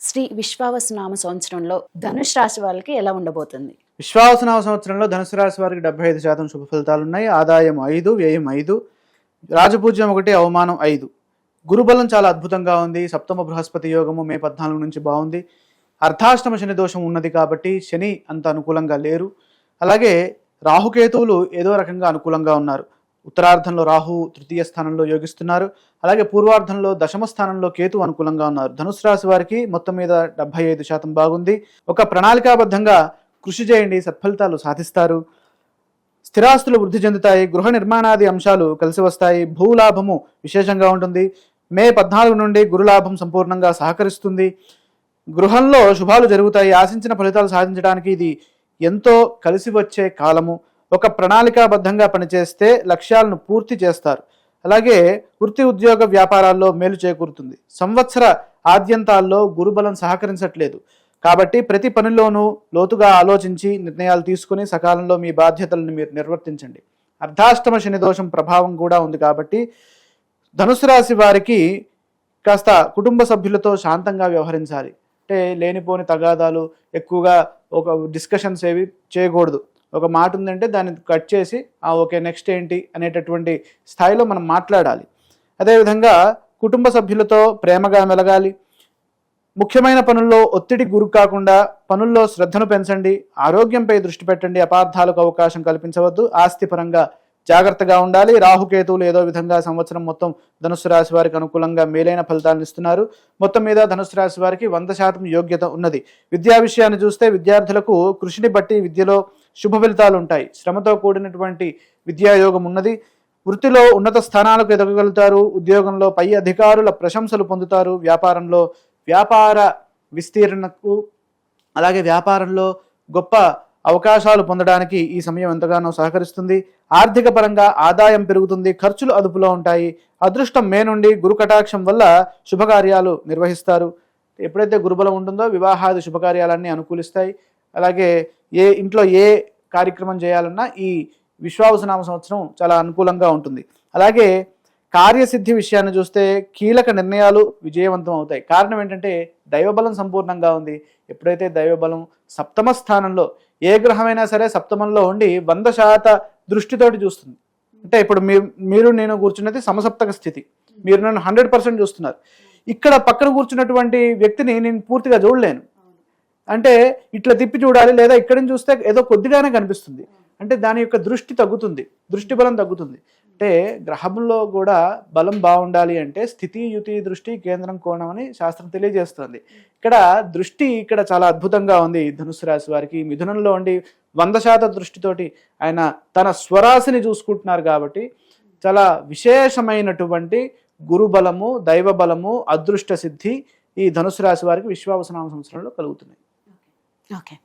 శ్రీ విశ్వావసనామ సంవత్సరంలో ధనుష్ రాశి వాళ్ళకి ఎలా ఉండబోతుంది? విశ్వాసనామ సంవత్సరంలో ధనుసు రాశి వారికి డెబ్బై ఐదు శాతం శుభ ఫలితాలు ఉన్నాయి. ఆదాయం ఐదు వ్యయం ఐదు రాజపూజ్యం ఒకటి అవమానం ఐదు. గురుబలం చాలా అద్భుతంగా ఉంది. సప్తమ బృహస్పతి యోగము మే పద్నాలుగు నుంచి బాగుంది. అర్ధాష్టమ శని దోషం ఉన్నది కాబట్టి శని అంత అనుకూలంగా లేరు. అలాగే రాహుకేతువులు ఏదో రకంగా అనుకూలంగా ఉన్నారు. ఉత్తరార్ధంలో రాహు తృతీయ స్థానంలో యోగిస్తున్నారు. అలాగే పూర్వార్ధంలో దశమ స్థానంలో కేతు అనుకూలంగా ఉన్నారు. ధనుసు రాశి వారికి మొత్తం మీద డెబ్బై ఐదు శాతం బాగుంది. ఒక ప్రణాళికాబద్ధంగా కృషి చేయండి సత్ఫలితాలు సాధిస్తారు. స్థిరాస్తులు వృద్ధి చెందుతాయి గృహ నిర్మాణాది అంశాలు కలిసి వస్తాయి భూలాభము విశేషంగా ఉంటుంది. మే పద్నాలుగు నుండి గురులాభం సంపూర్ణంగా సహకరిస్తుంది. గృహంలో శుభాలు జరుగుతాయి ఆశించిన ఫలితాలు సాధించడానికి ఇది ఎంతో కలిసి వచ్చే కాలము. ఒక ప్రణాళికాబద్ధంగా పనిచేస్తే లక్ష్యాలను పూర్తి చేస్తారు. అలాగే వృత్తి ఉద్యోగ వ్యాపారాల్లో మేలు చేకూరుతుంది. సంవత్సర ఆద్యంతాల్లో గురుబలం సహకరించట్లేదు. కాబట్టి ప్రతి పనిలోనూ లోతుగా ఆలోచించి నిర్ణయాలు తీసుకుని సకాలంలో మీ బాధ్యతలను మీరు నిర్వర్తించండి. అర్ధాష్టమ శని దోషం ప్రభావం కూడా ఉంది కాబట్టి ధనుసు రాశి వారికి కాస్త కుటుంబ సభ్యులతో శాంతంగా వ్యవహరించాలి. అంటే లేనిపోని తగాదాలు ఎక్కువగా ఒక డిస్కషన్స్ ఏవి చేయకూడదు. ఒక మాట ఉందంటే దాన్ని కట్ చేసి ఆ ఓకే నెక్స్ట్ ఏంటి? అనేటటువంటి స్థాయిలో మనం మాట్లాడాలి. అదేవిధంగా కుటుంబ సభ్యులతో ప్రేమగా మెలగాలి. ముఖ్యమైన పనుల్లో ఒత్తిడి గురి కాకుండా పనుల్లో శ్రద్ధను పెంచండి. ఆరోగ్యంపై దృష్టి పెట్టండి. అపార్థాలకు అవకాశం కల్పించవద్దు. ఆస్తిపరంగా జాగ్రత్తగా ఉండాలి. రాహుకేతువులు ఏదో విధంగా సంవత్సరం మొత్తం ధనుసు రాశి వారికి అనుకూలంగా మేలైన ఫలితాలను ఇస్తున్నారు. మొత్తం మీద ధనుసు రాశి వారికి వంద శాతం యోగ్యత ఉన్నది. విద్యా విషయాన్ని చూస్తే విద్యార్థులకు కృషిని బట్టి విద్యలో శుభ ఫలితాలు ఉంటాయి. శ్రమతో కూడినటువంటి విద్యాయోగం ఉన్నది. వృత్తిలో ఉన్నత స్థానాలకు ఎదగగలుగుతారు. ఉద్యోగంలో పై అధికారుల ప్రశంసలు పొందుతారు. వ్యాపారంలో వ్యాపార విస్తీర్ణకు అలాగే వ్యాపారంలో గొప్ప అవకాశాలు పొందడానికి ఈ సమయం ఎంతగానో సహకరిస్తుంది. ఆర్థిక పరంగా ఆదాయం పెరుగుతుంది. ఖర్చులు అదుపులో ఉంటాయి. అదృష్టం మే నుండి గురు కటాక్షం వల్ల శుభకార్యాలు నిర్వహిస్తారు. ఎప్పుడైతే గురుబలం ఉంటుందో వివాహాది శుభకార్యాలన్నీ అనుకూలిస్తాయి. అలాగే ఏ ఇంట్లో ఏ కార్యక్రమం చేయాలన్నా ఈ విశ్వావసనామ సంవత్సరం చాలా అనుకూలంగా ఉంటుంది. అలాగే కార్యసిద్ధి విషయాన్ని చూస్తే కీలక నిర్ణయాలు విజయవంతం అవుతాయి. కారణం ఏంటంటే దైవబలం సంపూర్ణంగా ఉంది. ఎప్పుడైతే దైవబలం సప్తమ స్థానంలో ఏ గ్రహమైనా సరే సప్తమంలో ఉండి వంద శాత దృష్టితోటి చూస్తుంది. అంటే ఇప్పుడు మీరు మీరు నేను కూర్చున్నది సమసప్తక స్థితి. మీరు నన్ను హండ్రెడ్ పర్సెంట్ చూస్తున్నారు. ఇక్కడ పక్కన కూర్చున్నటువంటి వ్యక్తిని నేను పూర్తిగా చూడలేను. అంటే ఇట్లా తిప్పి చూడాలి లేదా ఇక్కడి నుంచి చూస్తే ఏదో కొద్దిగానే కనిపిస్తుంది. అంటే దాని యొక్క దృష్టి తగ్గుతుంది. దృష్టి బలం తగ్గుతుంది. అంటే గ్రహంలో కూడా బలం బాగుండాలి అంటే స్థితి యుతి దృష్టి కేంద్రం కోణం అని శాస్త్రం తెలియజేస్తుంది. ఇక్కడ దృష్టి ఇక్కడ చాలా అద్భుతంగా ఉంది ఈ ధనుసు రాశి వారికి. మిథునంలో ఉండి వంద శాతం దృష్టితోటి ఆయన తన స్వరాశిని చూసుకుంటున్నారు కాబట్టి చాలా విశేషమైనటువంటి గురుబలము దైవ బలము అదృష్ట సిద్ధి ఈ ధనుసు రాశి వారికి విశ్వావసనామ సంవత్సరంలో కలుగుతున్నాయి. ఓకే